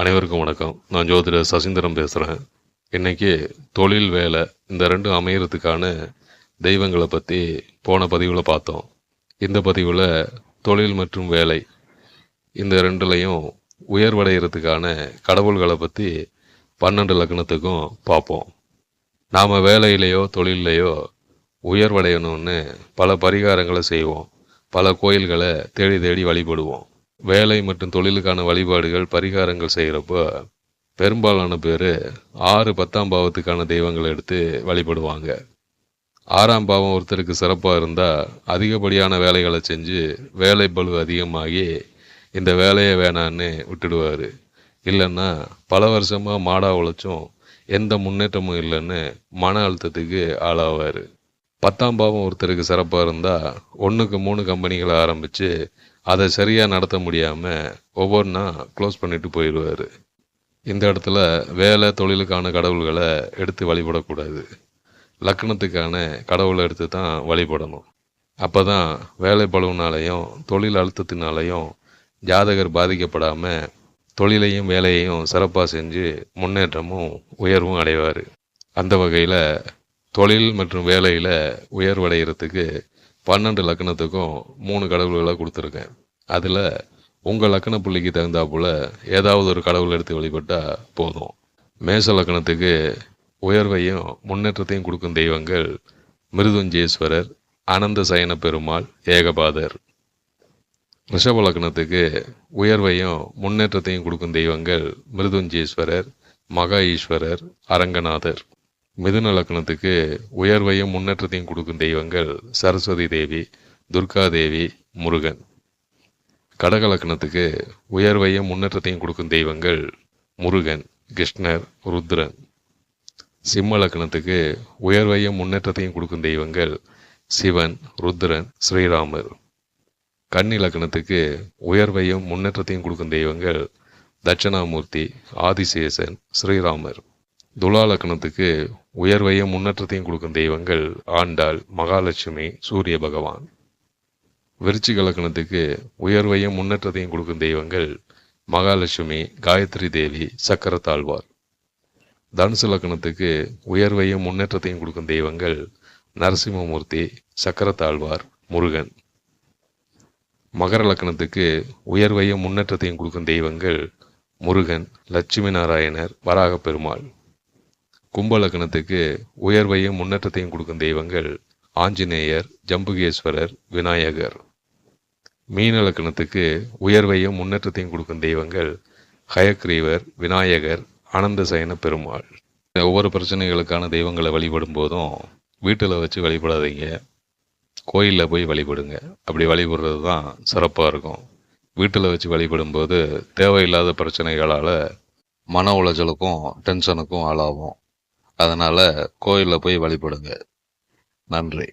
அனைவருக்கும் வணக்கம். நான் ஜோதிடர் சசீந்திரம் பேசுகிறேன் இன்னைக்கு தொழில் வேலை இந்த ரெண்டும் அமையறதுக்கான தெய்வங்களை பற்றி போன பதிவில் பார்த்தோம். இந்த பதிவில் தொழில் மற்றும் வேலை இந்த ரெண்டுலையும் உயர்வடைகிறதுக்கான கடவுள்களை பற்றி பன்னெண்டு லக்னத்துக்கும் பார்ப்போம். நாம் வேலையிலையோ தொழிலையோ உயர்வடையணும்னு பல பரிகாரங்களை செய்வோம். பல கோயில்களை தேடி தேடி வழிபடுவோம். வேலை மற்றும் தொழிலுக்கான வழிபாடுகள் பரிகாரங்கள் செய்கிறப்போ பெரும்பாலான பேர் ஆறு பத்தாம் பாவத்துக்கான தெய்வங்களை எடுத்து வழிபடுவாங்க. ஆறாம் பாவம் ஒருத்தருக்கு சிறப்பாக இருந்தால் அதிகப்படியான வேலைகளை செஞ்சு வேலை பலு அதிகமாகி இந்த வேலையை வேணான்னு விட்டுடுவார். இல்லைன்னா பல வருஷமாக மாடா உழைச்சும் எந்த முன்னேற்றமும் இல்லைன்னு மன அழுத்தத்துக்கு ஆளாவார். பத்தாம் பாவம் ஒருத்தருக்கு சிறப்பாக இருந்தால் ஒன்றுக்கு மூணு கம்பெனிகளை ஆரம்பித்து அதை சரியாக நடத்த முடியாமல் ஒவ்வொன்றா க்ளோஸ் பண்ணிட்டு போயிடுவார். இந்த இடத்துல வேலை தொழிலுக்கான கடவுள்களை எடுத்து வழிபடக்கூடாது. லக்னத்துக்கான கடவுளை எடுத்து தான் வழிபடணும். அப்போ தான் வேலை பழுவினாலையும் தொழில் அழுத்தத்தினாலையும் ஜாதகர் பாதிக்கப்படாமல் தொழிலையும் வேலையையும் சிறப்பாக செஞ்சு முன்னேற்றமும் உயர்வும் அடைவார். அந்த வகையில் தொழில் மற்றும் வேலையில் உயர்வடைகிறதுக்கு பன்னெண்டு லக்கணத்துக்கும் மூணு கடவுள்களை கொடுத்துருக்கேன். அதில் உங்கள் லக்கண புள்ளிக்கு தகுந்தாப்புல ஏதாவது ஒரு கடவுள் எடுத்து வழிபட்டால் போதும். மேச லக்கணத்துக்கு உயர்வையும் முன்னேற்றத்தையும் கொடுக்கும் தெய்வங்கள் மிருதுஞ்சேஸ்வரர் அனந்த சயன பெருமாள் ஏகபாதர். ரிஷப லக்னத்துக்கு உயர்வையும் முன்னேற்றத்தையும் கொடுக்கும் தெய்வங்கள் மிருதுஞ்சேஸ்வரர் மகா ஈஸ்வரர் அரங்கநாதர். மிதுன லக்னத்துக்கு உயர்வையும் முன்னேற்றத்தையும் கொடுக்கும் தெய்வங்கள் சரஸ்வதி தேவி துர்கா தேவி முருகன். கடக லக்னத்துக்கு உயர்வையும் முன்னேற்றத்தையும் கொடுக்கும் தெய்வங்கள் முருகன் கிருஷ்ணர் ருத்ரன். சிம்ம லக்னத்துக்கு உயர்வையும் முன்னேற்றத்தையும் கொடுக்கும் தெய்வங்கள் சிவன் ருத்ரன் ஸ்ரீராமர். கன்னி லக்னத்துக்கு உயர்வையும் முன்னேற்றத்தையும் கொடுக்கும் தெய்வங்கள் தட்சணாமூர்த்தி ஆதிசேஷன் ஸ்ரீராமர். துலா லக்னத்துக்கு உயர்வையும் முன்னேற்றத்தையும் கொடுக்கும் தெய்வங்கள் ஆண்டாள் மகாலட்சுமி சூரிய பகவான். விருச்சிக லக்னத்துக்கு உயர்வையும் முன்னேற்றத்தையும் கொடுக்கும் தெய்வங்கள் மகாலட்சுமி காயத்ரி தேவி சக்கரத்தாழ்வார். தனுசு லக்னத்துக்கு உயர்வையும் முன்னேற்றத்தையும் கொடுக்கும் தெய்வங்கள் நரசிம்மமூர்த்தி சக்கரத்தாழ்வார் முருகன். மகர லக்னத்துக்கு உயர்வையும் முன்னேற்றத்தையும் கொடுக்கும் தெய்வங்கள் முருகன் லட்சுமி நாராயணர் வராக பெருமாள் கும்பலக்கணத்துக்கு உயர்வையும் முன்னேற்றத்தையும் கொடுக்கும் தெய்வங்கள் ஆஞ்சநேயர் ஜம்புகேஸ்வரர் விநாயகர். மீன லக்னத்துக்கு உயர்வையும் முன்னேற்றத்தையும் கொடுக்கும் தெய்வங்கள் ஹயக்ரீவர் விநாயகர் ஆனந்த சயன பெருமாள் ஒவ்வொரு பிரச்சனைகளுக்கான தெய்வங்களை வழிபடும் போதும் வீட்டில் வச்சு வழிபடாதீங்க. கோயிலில் போய் வழிபடுங்க. அப்படி வழிபடுறது தான் சிறப்பாக இருக்கும். வீட்டில் வச்சு வழிபடும்போது தேவையில்லாத பிரச்சனைகளால் மன உளைச்சலுக்கும் டென்ஷனுக்கும் ஆளாகும். அதனால் கோயிலில் போய் வழிபடுங்க. நன்றி.